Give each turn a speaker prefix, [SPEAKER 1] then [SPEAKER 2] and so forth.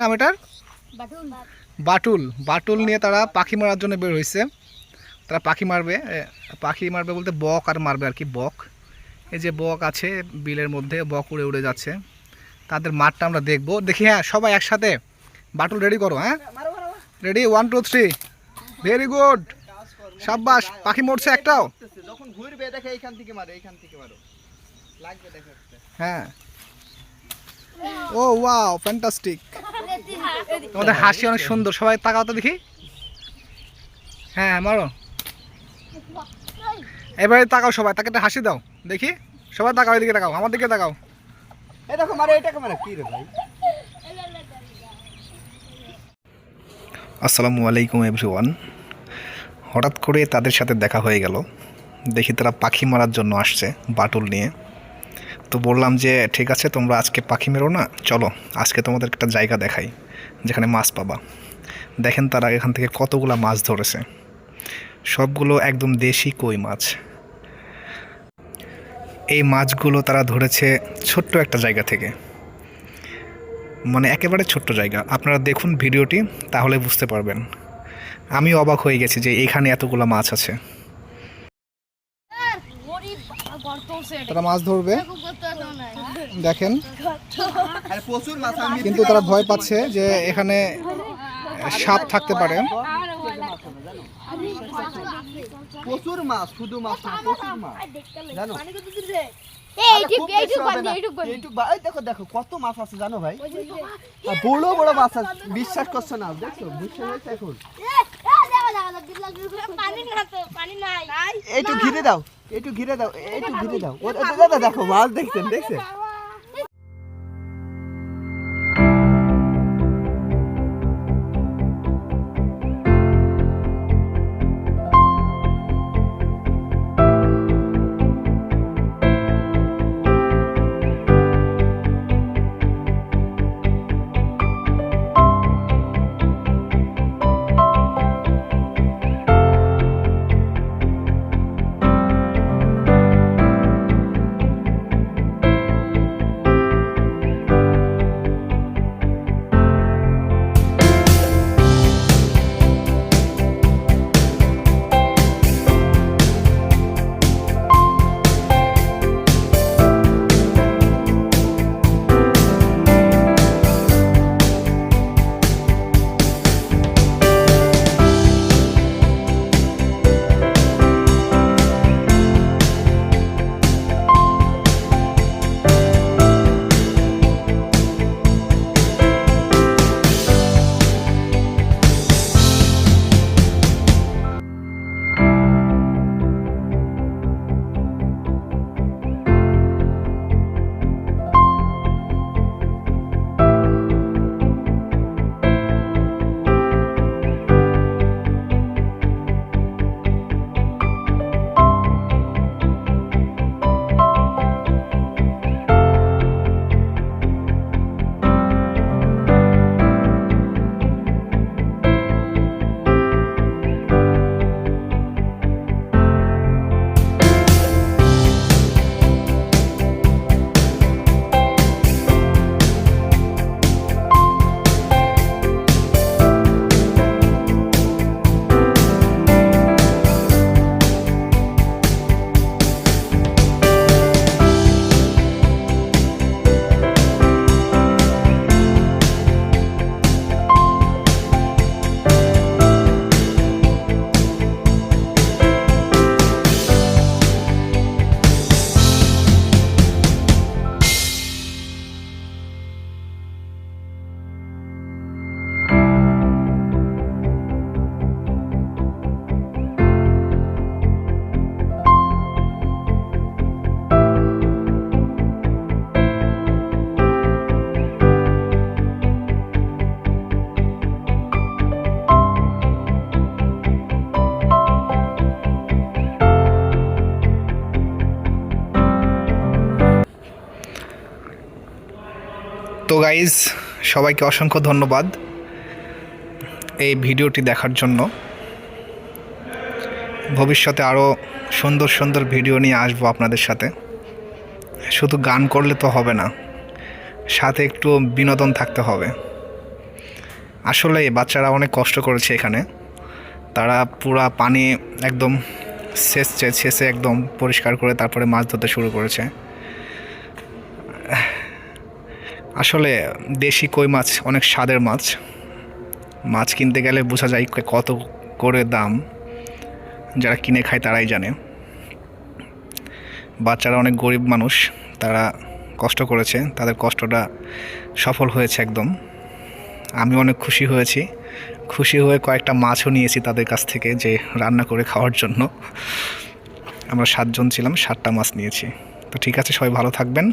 [SPEAKER 1] নাম এটার?
[SPEAKER 2] বাটুল।
[SPEAKER 1] বাটুল। বাটুল নিয়ে তারা পাখি মারার জন্য বের হয়েছে তারা পাখি মারবে পাখি মারবে বলতে বক আর মারবে আর কি বক। এই যে বক আছে বিলের মধ্যে বক উড়ে উড়ে যাচ্ছে। তাদের মাঠটা আমরা দেখব। দেখি হ্যাঁ সবাই একসাথে। বাটুল রেডি করো হ্যাঁ? Ready one two three very good সাব্বাস পাখি মরছে একটাও।
[SPEAKER 3] যখন ঘুরবে দেখে এইখান থেকে মারো এইখান থেকে মারো। লাগবে দেখো একটা।
[SPEAKER 1] হ্যাঁ। ও ওয়াও ফ্যান্টাস্টিক তোমাদের হাসি অনেক সুন্দর। সবাই তাকাও তো দেখি। হ্যাঁ মারো। এবারে তাকাও সবাই তাকে একটা হাসি দাও। দেখি। সবাই তাকাও এদিকে তাকাও আমার দিকে তাকাও।
[SPEAKER 3] এই দেখো মারো এটাকে মারো কি রে ভাই?
[SPEAKER 1] আসসালামু আলাইকুম এভরিওয়ান হঠাৎ করে তাদের সাথে দেখা হয়ে গেল। দেখি তারা পাখি মারার জন্য আসছে বাটুল নিয়ে। তো বললাম যে, ঠিক আছে, তোমরা আজকে পাখি মেরো না, চলো, আজকে তোমাদের একটা জায়গা দেখাই, যেখানে মাছ পাবা। দেখেন তারা এখান থেকে কতগুলা মাছ ধরেছে। সবগুলো একদম দেশি কই মাছ। এই মাছগুলো তারা ধরেছে ছোট্ট একটা জায়গা থেকে। মানে একেবারে ছোট্ট জায়গা। আপনারা দেখুন ভিডিওটি, তাহলে বুঝতে পারবেন। আমি অবাক হয়ে গেছি যে, এখানে এতগুলো মাছ আছে। তারা মাছ ধরবে দেখেন
[SPEAKER 3] প্রচুর মাছ
[SPEAKER 1] কিন্তু তারা ভয় পাচ্ছে যে এখানে সাপ থাকতে পারে
[SPEAKER 3] প্রচুর মাছ শুধু মাছ না প্রচুর মাছ জানো দেখো দেখো কত মাছ আছে জানো ভাই বড় বড় মাছ আছে বিশ্বাস করছ না দেখছ বিশ্বাস হয়েছে এখন ঘিরে দাও এইটু ঘিরে দাও একটু ঘিরে দাও। ও, দাদা দেখো মাছ দেখছেন দেখছেন?
[SPEAKER 1] তো গাইজ সবাইকে অসংখ্য ধন্যবাদ এই ভিডিওটি দেখার জন্য। ভবিষ্যতে আরও সুন্দর সুন্দর ভিডিও নিয়ে আসব আপনাদের সাথে। শুধু গান করলে তো হবে না, সাথে একটু বিনোদন থাকতে হবে। আসলে বাচ্চারা অনেক কষ্ট করেছে এখানে। তারা পুরা পানি একদম শেষছে শেষে একদম পরিষ্কার করে তারপরে মাছ ধরতে শুরু করেছে। আসলে দেশি কই মাছ অনেক স্বাদের মাছ। মাছ কিনতে গেলে বোঝা যায় কত করে দাম। যারা কিনে খায় তারাই জানে। বাচ্চারা অনেক গরিব মানুষ, তারা কষ্ট করেছে, তাদের কষ্টটা সফল হয়েছে একদম। আমি অনেক খুশি হয়েছি। খুশি হয়ে কয়েকটা মাছও নিয়েছি তাদের কাছ থেকে যে রান্না করে খাওয়ার জন্য। আমরা সাতজন ছিলাম, সাতটা মাছ নিয়েছি। তো ঠিক আছে, সবাই ভালো থাকবেন।